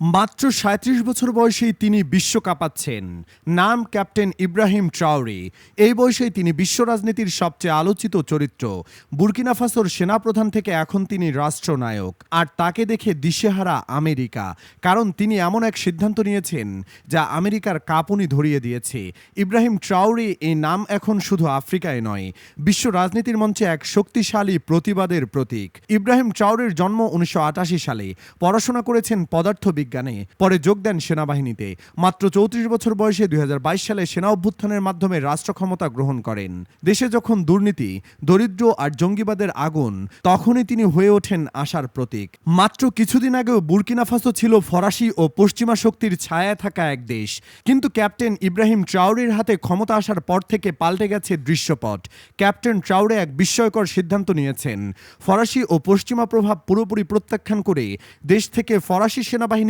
মাত্র সাঁত্রিশ বছর বয়সেই তিনি বিশ্ব কাঁপাচ্ছেন নাম ক্যাপ্টেন ইব্রাহিম ট্রাউরি। এই বয়সেই তিনি বিশ্ব রাজনীতির সবচেয়ে আলোচিত চরিত্র। বুর্কিনা ফাসোর সেনাপ্রধান থেকে এখন তিনি রাষ্ট্রনায়ক। আর তাকে দেখে দিশেহারা আমেরিকা। কারণ তিনি এমন এক সিদ্ধান্ত নিয়েছেন, যা আমেরিকার কাঁপুনি ধরিয়ে দিয়েছে। ইব্রাহিম ট্রাউরি এই নাম এখন শুধু আফ্রিকায় নয়, বিশ্ব রাজনীতির মঞ্চে এক শক্তিশালী প্রতিবাদের প্রতীক। ইব্রাহিম ট্রাউরের জন্ম উনিশশো আটাশি সালে। পড়াশোনা করেছেন পদার্থবিজ্ঞানে পরে যোগ দেন সেনাবাহিনীতে। মাত্র চৌত্রিশ বছর বয়সে দুই হাজার বাইশ সালে সেনা অভ্যুত্থানের মাধ্যমে রাষ্ট্র ক্ষমতা গ্রহণ করেন। দেশে যখন দুর্নীতি, দরিদ্র আর জঙ্গিবাদের আগুন, তখনই তিনি হয়ে ওঠেন আশার প্রতীক। মাত্র কিছুদিন আগেও বুর্কিনা ফাসো ছিল ফরাসি ও পশ্চিমা শক্তির ছায়ায় থাকা এক দেশ। কিন্তু ক্যাপ্টেন ইব্রাহিম ট্রাউরির হাতে ক্ষমতা আসার পর থেকে পাল্টে গেছে দৃশ্যপট। ক্যাপ্টেন ট্রাউরে এক বিস্ময়কর সিদ্ধান্ত নিয়েছেন। ফরাসি ও পশ্চিমা প্রভাব পুরোপুরি প্রত্যাখ্যান করে দেশ থেকে ফরাসি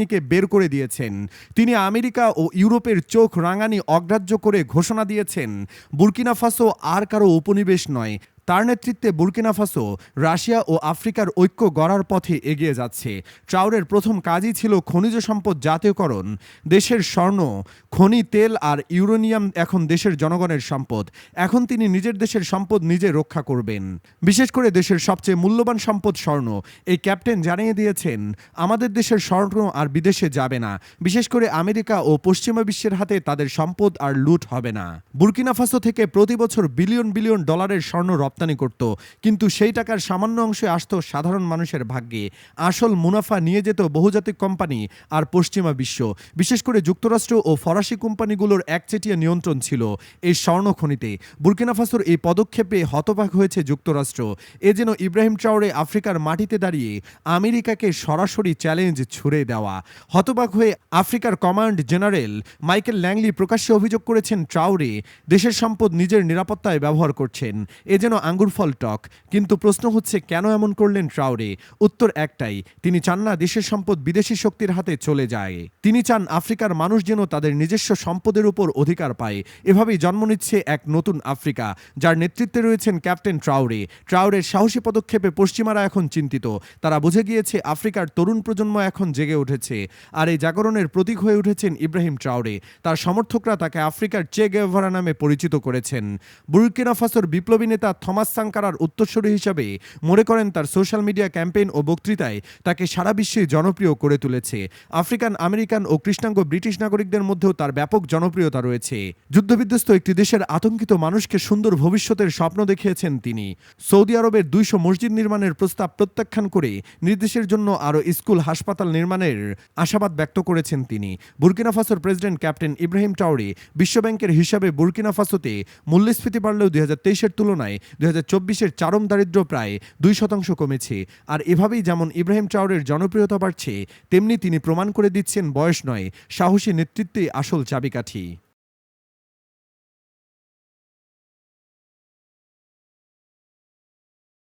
সেনাবাহিনীকে বের করে দিয়েছেন। তিনি আমেরিকা ও ইউরোপের চোখ রাঙানি অগ্রাহ্য করে ঘোষণা দিয়েছেন, বুর্কিনা ফাসো আর কারও উপনিবেশ নয়। তার নেতৃত্বে বুর্কিনা ফাসো, রাশিয়া ও আফ্রিকার ঐক্য গড়ার পথে এগিয়ে যাচ্ছে। ট্রাউরের প্রথম কাজই ছিল খনিজ সম্পদ জাতীয়করণ। দেশের স্বর্ণ, খনি, তেল আর ইউরেনিয়াম এখন দেশের জনগণের সম্পদ। এখন তিনি নিজের দেশের সম্পদ নিজে রক্ষা করবেন। বিশেষ করে দেশের সবচেয়ে মূল্যবান সম্পদ স্বর্ণ। এই ক্যাপ্টেন জানিয়ে দিয়েছেন, আমাদের দেশের স্বর্ণ আর বিদেশে যাবে না। বিশেষ করে আমেরিকা ও পশ্চিমা বিশ্বের হাতে তাদের সম্পদ আর লুট হবে না। বুর্কিনা ফাসো থেকে প্রতি বছর বিলিয়ন বিলিয়ন ডলারের স্বর্ণ রপ্তানি করত। কিন্তু সেই টাকার সামান্য অংশে আসত সাধারণ মানুষের ভাগ্যে। আসল মুনাফা নিয়ে যেত বহুজাতিক কোম্পানি আর পশ্চিমা বিশ্ব। বিশেষ করে যুক্তরাষ্ট্র ও ফরাসি কোম্পানিগুলোর একচেটিয়া নিয়ন্ত্রণ ছিল এই স্বর্ণ খনিতে। বুর্কিনা ফাসোর এই পদক্ষেপে হতবাক হয়েছে যুক্তরাষ্ট্র। এ যেন ইব্রাহিম ট্রাওরে আফ্রিকার মাটিতে দাঁড়িয়ে আমেরিকাকে সরাসরি চ্যালেঞ্জ ছুড়ে দেওয়া। হতবাক হয়ে আফ্রিকার কমান্ড জেনারেল মাইকেল ল্যাংলি প্রকাশ্যে অভিযোগ করেছেন ট্রাউরে দেশের সম্পদ নিজের নিরাপত্তায় ব্যবহার করছেন। এ যেন আঙ্গুরফল টক, কিন্তু প্রশ্ন হচ্ছে, কেন এমন করলেন ট্রাউরে? উত্তর একটাই, তিনি চান না দেশের সম্পদ বিদেশি শক্তির হাতে চলে যায়। তিনি চান আফ্রিকার মানুষ যেন তাদের নিজস্ব সম্পদের উপর অধিকার পায়। এভাবেই জন্ম নিচ্ছে এক নতুন আফ্রিকা, যার নেতৃত্বে রয়েছেন ক্যাপ্টেন ট্রাউরে। ট্রাউরের সাহসী পদক্ষেপে পশ্চিমারা এখন চিন্তিত। তারা বুঝে গিয়েছে, আফ্রিকার তরুণ প্রজন্ম এখন জেগে উঠেছে। আর এই জাগরণের প্রতীক হয়ে উঠেছেন ইব্রাহিম ট্রাউরে। তার সমর্থকরা তাকে আফ্রিকার চে গেভারা নামে পরিচিত করেছেন। বুর্কিনা ফাসোর বিপ্লবী নেতা থমাস সাংকারার উত্তরসূরি হিসাবে মনে করেন তার সোশ্যাল মিডিয়া ক্যাম্পেইন ও বক্তৃতায় তাকে সারা বিশ্বে জনপ্রিয় করে তুলেছে। আফ্রিকান, আমেরিকান ও কৃষ্ণাঙ্গ ব্রিটিশ নাগরিকদের মধ্যেও তার ব্যাপক জনপ্রিয়তা রয়েছে। যুদ্ধবিধ্বস্ত একটি দেশের আতঙ্কিত মানুষকে সুন্দর ভবিষ্যতের স্বপ্ন দেখিয়েছেন তিনি। সৌদি আরবের দুইশো মসজিদ নির্মাণের প্রস্তাব প্রত্যাখ্যান করে নির্দেশের জন্য আরও স্কুল, হাসপাতাল নির্মাণের আশাবাদ ব্যক্ত করেছেন তিনি। বুর্কিনা ফাসোর প্রেসিডেন্ট ক্যাপ্টেন ইব্রাহিম টাউরি বিশ্বব্যাংকের হিসাবে বুর্কিনা ফাসোতে মূল্যস্ফীতি বাড়লেও দুই হাজার তেইশের তুলনায় দুই হাজার চব্বিশের চারম দারিদ্র প্রায় দুই শতাংশ কমেছে, আর এভাবেই যেমন ইব্রাহিম চাওরের জনপ্রিয়তা বাড়ছে, তেমনি তিনি প্রমাণ করে দিচ্ছেন বয়স নয়, সাহসী নেতৃত্বে আসল চাবিকাঠি।